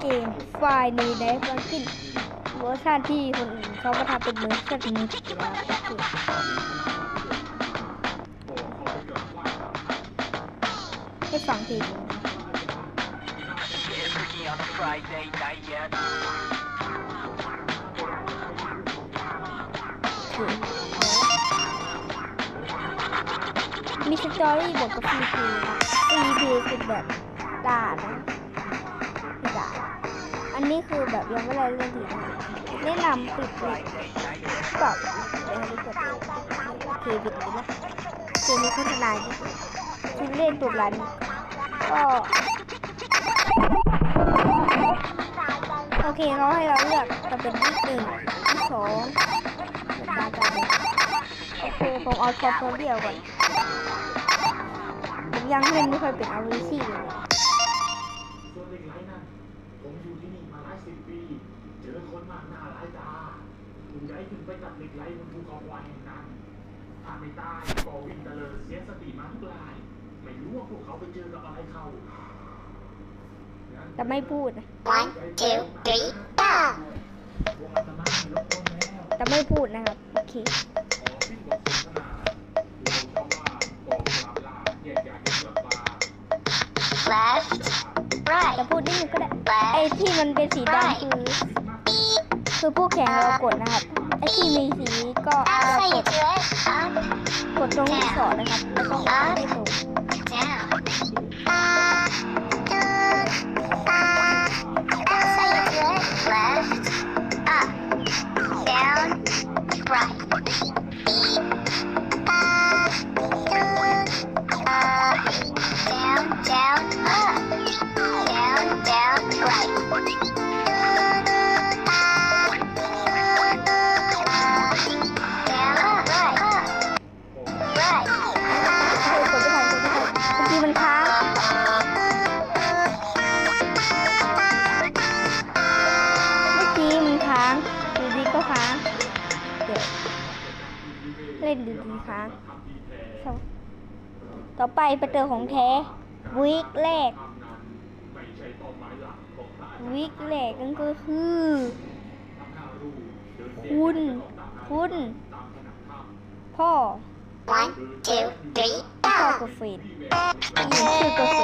เกมไฟล์นี้ได้มาขึ้นเวอร์ชันที่คนอื่นเขามาทำเป็นเวอร์ชันนี้แล้วโอเคให้ฟังเพลง Getting freaky on a Friday night yet. มีสตอรี่บวกกับฟรีเพลย์ฟรีเพลย์คือแบบด่านะไม่ด่า อันนี้คือแบบยังไม่ได้เล่นทีนะแนะนำปิดเลยปรับเดี๋ยวให้กดเลยโอเคปิดเลยนะเกมนี้โฆษณาที่เล่นตัวร้านก็โอเคเขาให้เราเลือกจะเป็นที่หนึ่งที่สองตาตาเลยโอเคผมเอาท็อปตัวเดียวก่อนผมยังเล่นไม่ค่อยเป็นอาวิซี่เลย สิบปีเจอคนมากหน้าหลายตาผมย้ายขึ้นไปตัดเหล็กไหลบนภูเขาควายแห่งนั้นถ้าไม่ตายก็วิ่งตะเลิดเสียสติมาทุกราย ไม่รู้ว่าพวกเขาไปเจอกับอะไรเข้าแต่ไม่พูดนะ One, two, three, go! พวกอาตมาไม่รบกวนแล้วแต่ไม่พูดนะครับ โอเคขอสิ้นบทสนทนาผู้ชาวบ้านกองปราบลาแยกย้ายกันกลับมา Left, แต่ right, พูดนิดนึงก็ได้ไอ้ left, ที่มันเป็นสีดำคือคือผู้แข่งเรากดนะครับ ไอ้ที่มีสีนี้ก็ that's เรา how ก you ด do it. Up, กดตรงลูกศรนะครับแล้วก็กดให้ ล่นดูดีค้างครับต่อไปประเตอของแท้วีคแรกไม่ใช่เป้าหมายหลักของพระอาจารย์วีคแรกนั่นก็คือทั้งห้ารูปเดินเดียวคุณตามคุณตามผนังถ้ำพ่อ One, two, three, พ่อ go! กับเฟนผู้หญิงชื่อกาเฟ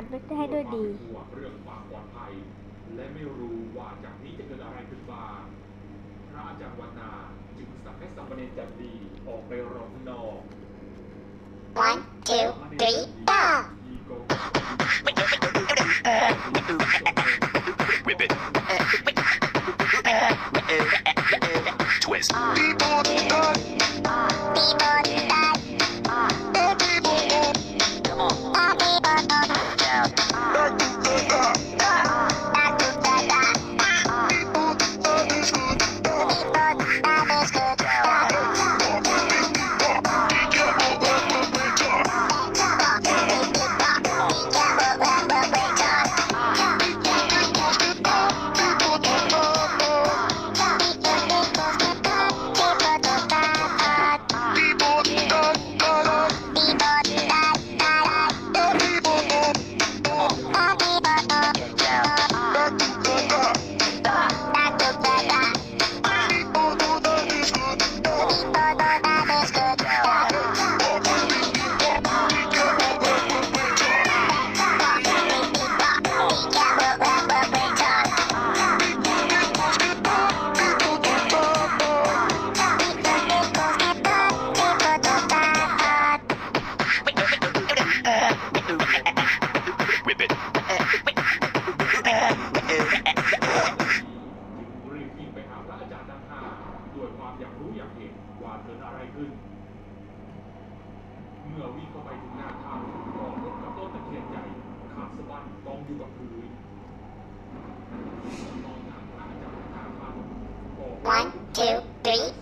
กผ่านไปได้ด้วยดีห่วงเรื่องความปลอดภัย และไม่รู้ว่าจากนี้จะเกิดอะไรขึ้นมาพระอาจารย์วันนาจึงสั่งให้สามเณรจันดีออกไปรอข้างนอก One, two, three, go! date?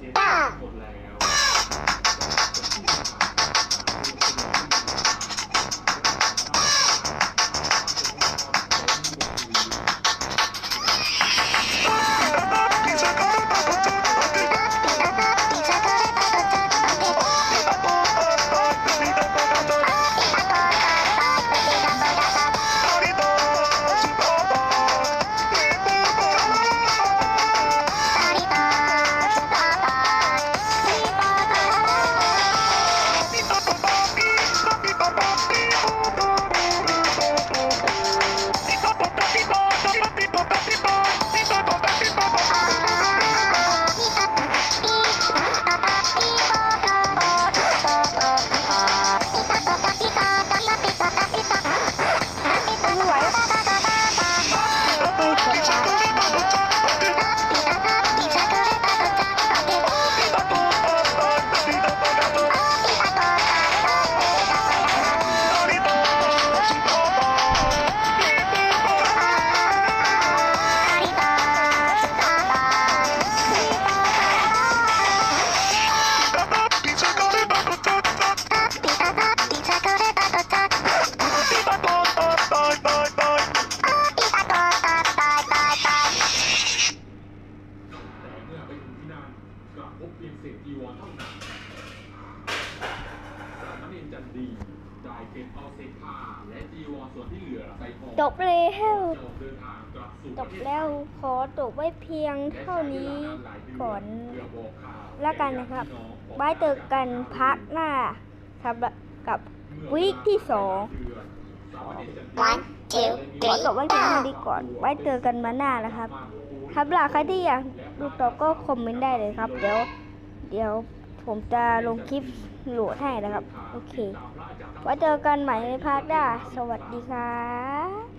จีวรส่วนที่เหลือใส่ห่อจบแล้วจะออกเดินทางกลับสู่จประบเทศไทยแล้วขอจบไว้เพียงเท่านี้ก่อนแล้วกันนะครับไว้เจอกันพักหน้าสำหรับกับวีคที่สอง One, two, ขอ three, จบไว้เพียงเท่า go! นี้ก่อนไว้เจอกันมาหน้านะครับครับหลักใครที่อยากดูต่อก็คอมเมนต์ได้เลยครับ เดี๋ยว เดี๋ยว ผมจะลงคลิปโหลดให้นะครับ โอเค ไว้เจอกันใหม่ในพาร์ทหน้า สวัสดีครับพระ